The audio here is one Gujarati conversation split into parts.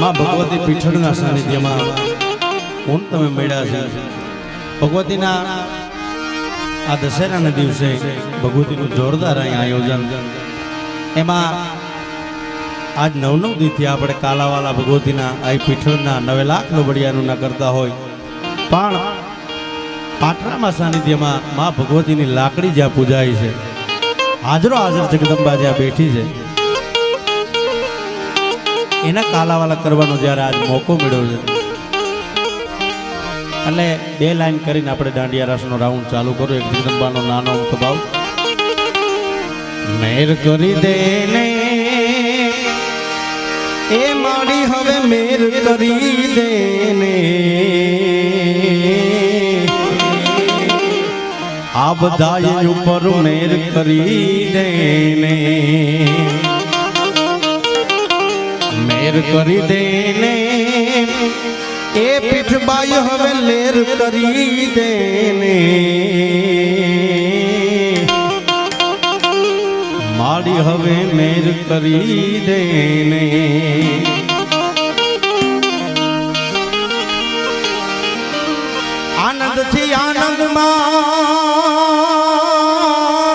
માં ભગવતી પીઠળના સાનિધ્યમાં હું તમે મળ્યા છે. ભગવતીના આ દશેરાના દિવસે ભગવતીનું જોરદાર અહીં આયોજન. એમાં આજ નવ નવ દીથી આપણે કાલાવાલા ભગવતીના અહીં પીઠળના નવે લાખ લોબડિયાનું ના કરતા હોય. પણ પાટરામાં સાનિધ્યમાં મા ભગવતીની લાકડી જ્યાં પૂજાય છે, હાજરો હાજર જગદંબા જ્યાં બેઠી છે. એના કાલાવાલા કરવાનો જ્યારે આજ મોકો મળ્યો છે. એટલે બે લાઈન કરીને આપણે દાંડિયા રાસનો રાઉન્ડ ચાલુ કરો. એક જગદંબાનો નાનો અમથો ભાવ. મેર કરી દે ને, એ મારી હવે મેર કરી દે ને. આ બધા ઉપર મેર કરી દે ને. મેર કરી દે ને એ પીઠબાઈ હવે લેર કરી દે ને માડી હવે મેર કરી દે ને આનંદથી આનંદમાં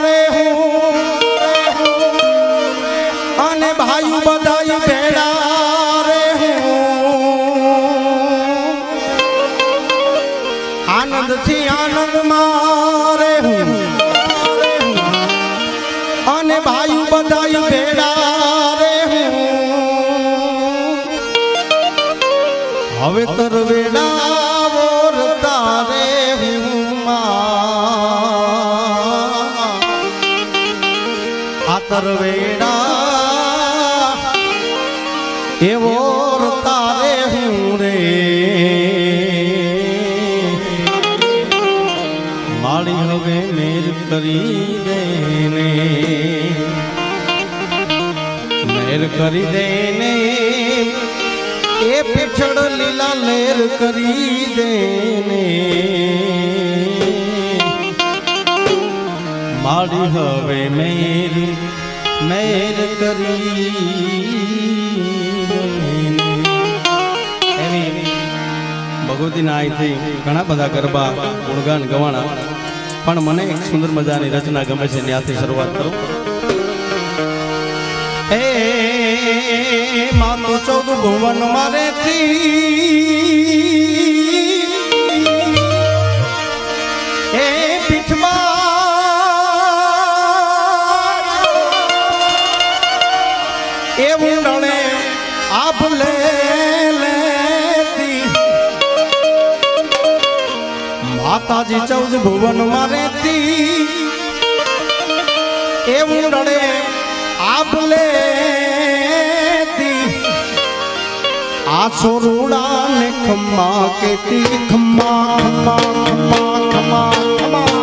રે હું અને ભાઈ આ એવો તારે હું રે માળી હવે મેર કરી દેને. મેર કરી દેને. એ પીછળ લીલા લેર કરી દેને. માળી હવે મેર મેર કરી. ભગવતીના અહીંથી ઘણા બધા ગરબા, ગુણગાન ગવાણા પણ મને એક સુંદર મજાની રચના ગમે છે, ત્યાંથી શરૂઆત કરું એ માતો ચૌદ ભુવન મારે એ માતાજી ચૌદ ભુવનમાં રહેતી એવું નડે આપ લેતી. આ છોરુડા ને ખમ્મા કેતી, ખમ્મા ખમ્મા ખમ્મા ખમ્મા ખમ્મા.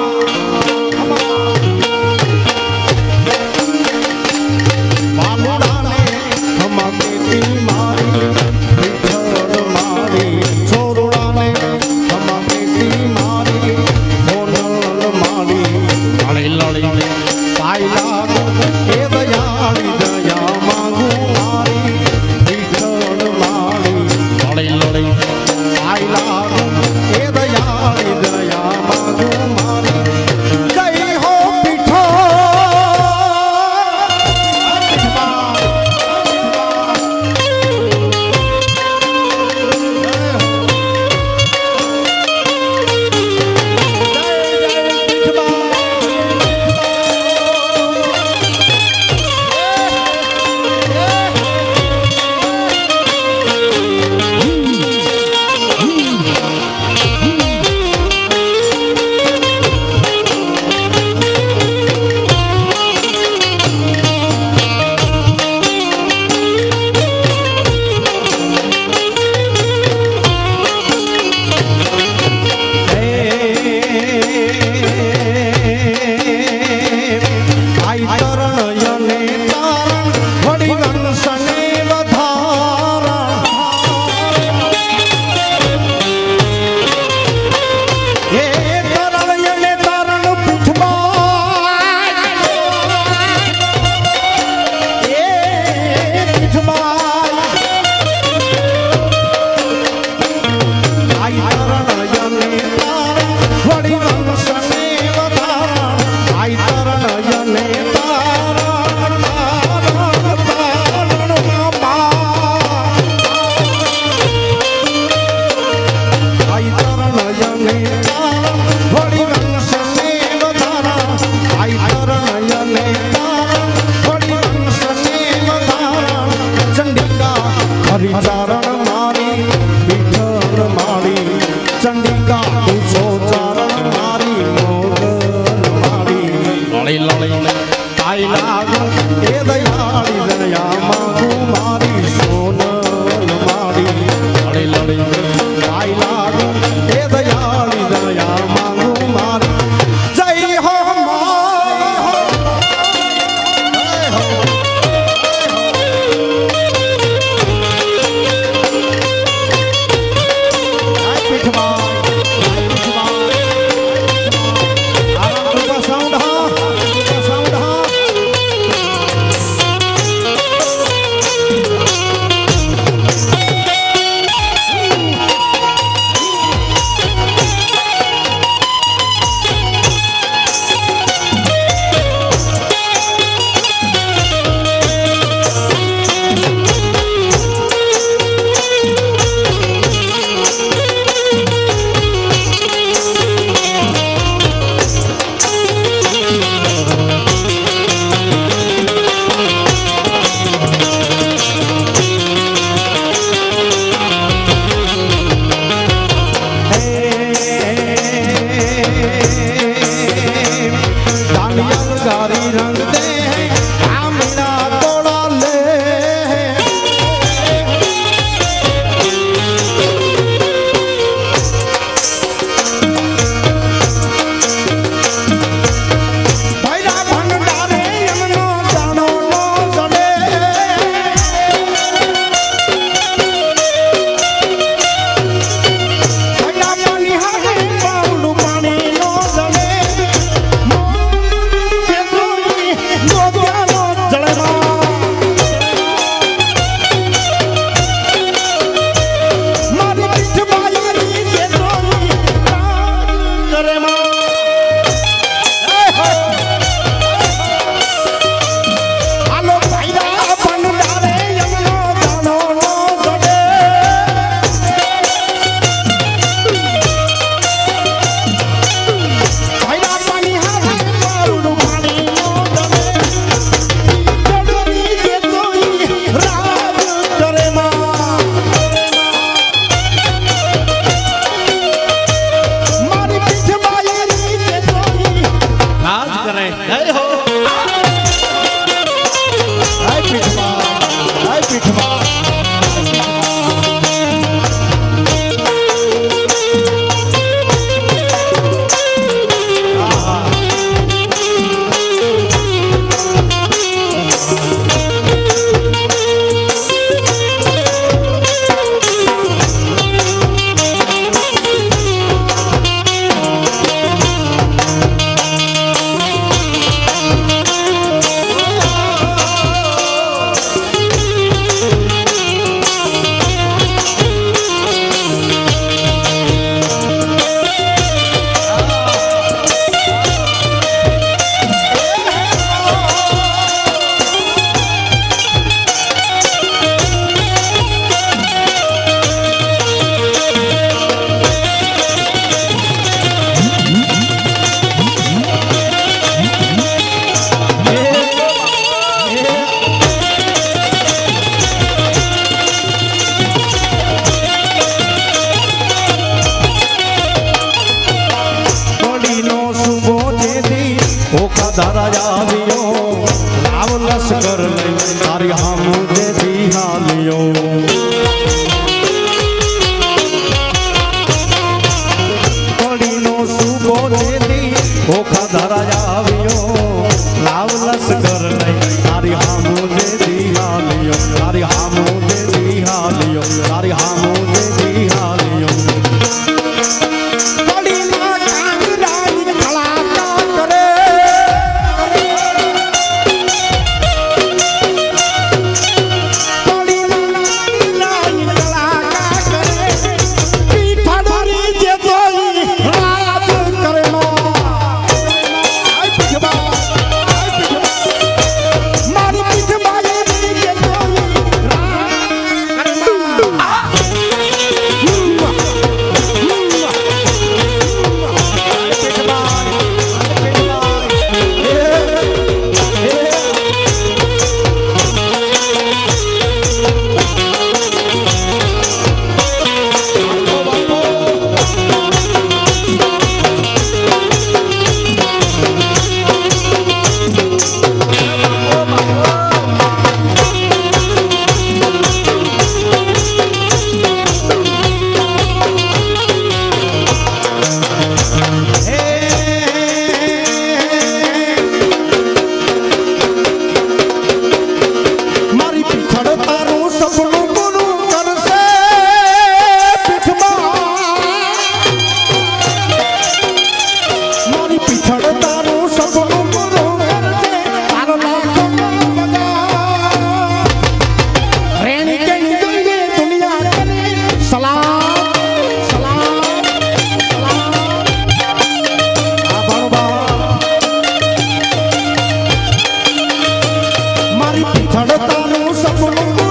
ઓખા ધારા આવ્યો લાવ લશ્કર ધડતાનું સપનું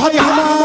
হরি হরি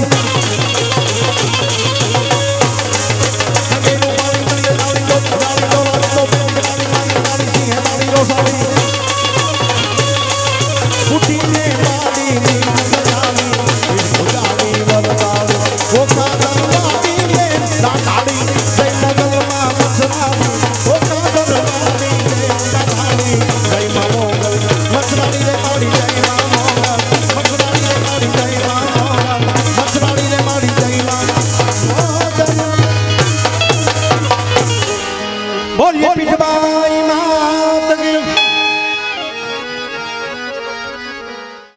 Christmas.